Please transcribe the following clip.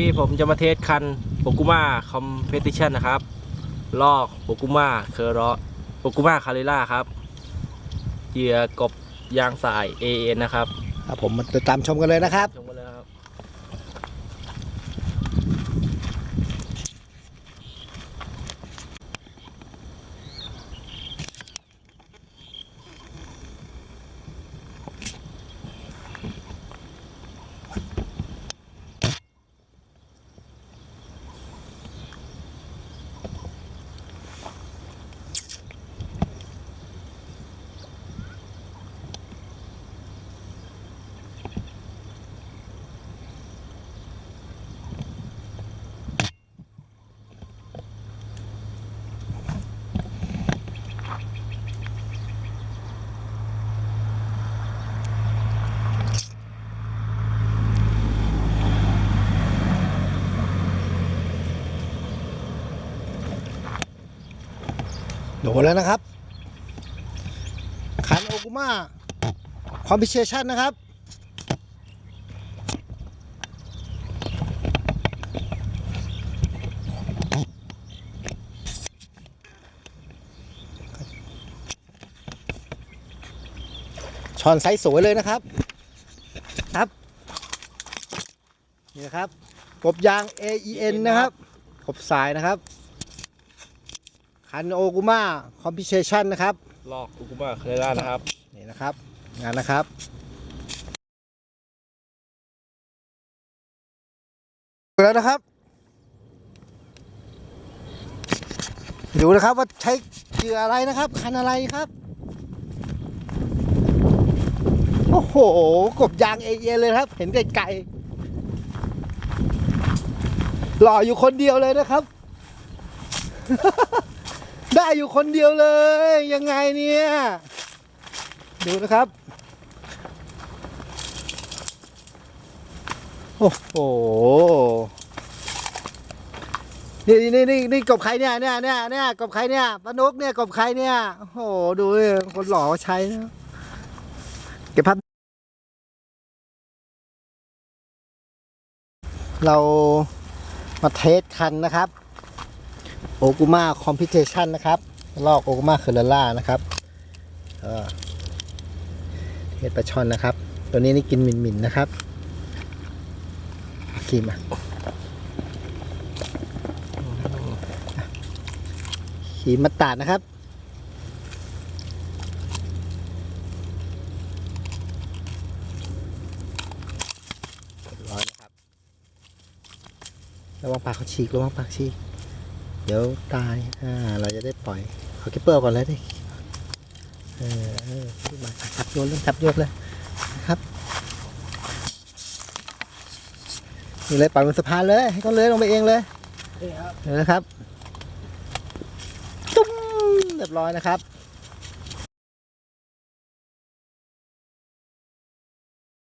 ที่ผมจะมาเทสคันโปกุมาคอมเพติชันนะครับ ลอกโปกุมาเคอร์รโปกุมาคาริล่าครับเหยื่อกบยางสาย AN นะครับ ครับผมมาติดตามชมกันเลยนะครับ ชมกัน โดนแล้วนะครับ คันโอกุมาคอมพิเชชันนะครับ ช้อนไซส์สวยเลยนะครับ ครับ นี่นะครับ กบยาง AEN นะครับ กบสายนะครับ คันโอกุมาคอมพิเชชันนะครับลอกโปกุมาคาริล่านะครับ นี่นะครับ งานนะครับแล้วนะครับ ดูนะครับว่าใช้เหยื่ออะไรนะครับ คันอะไรครับ โอ้โห กบยางเอเยเลยนะครับ เห็นไกลๆหล่ออยู่คนเดียวเลยนะครับ ได้อยู่คนเดียวเลย ยังไงเนี่ย ดูนะครับ โอ้โหนี่นี่นี่นี่กบใครเนี่ยเนี่ยเนี่ยเนี่ยกบใครเนี่ยปานุกเนี่ยกบใครเนี่ยโอ้โหดูคนหล่อใช้นะเก็บภาพเรามาเทสคันนะครับ โอกุมาคอมพิเ t ชันนะครับ ลอกโอกุมาเคอร์ล่านะครับเออเทสปลาช่อนนะครับ ตัวนี้นี่กินหมิ่นๆนะครับขีมาขีมาตาดนะครับร้อยนะครับ ระวังปากเขาฉีก ระวังปากฉีก เดี๋ยวตาย อ่า เราจะได้ปล่อยขอคิปเปอร์ก่อนเลยดิ เออเออขึ้นมาจับโยนเลยจับโยนเลยนะครับนี่เลยปล่อยบนสะพานเลย ให้เขาเลื้อยลงไปเองเลยเดี๋ยวนะครับ ตุ้มเรียบร้อยนะครับ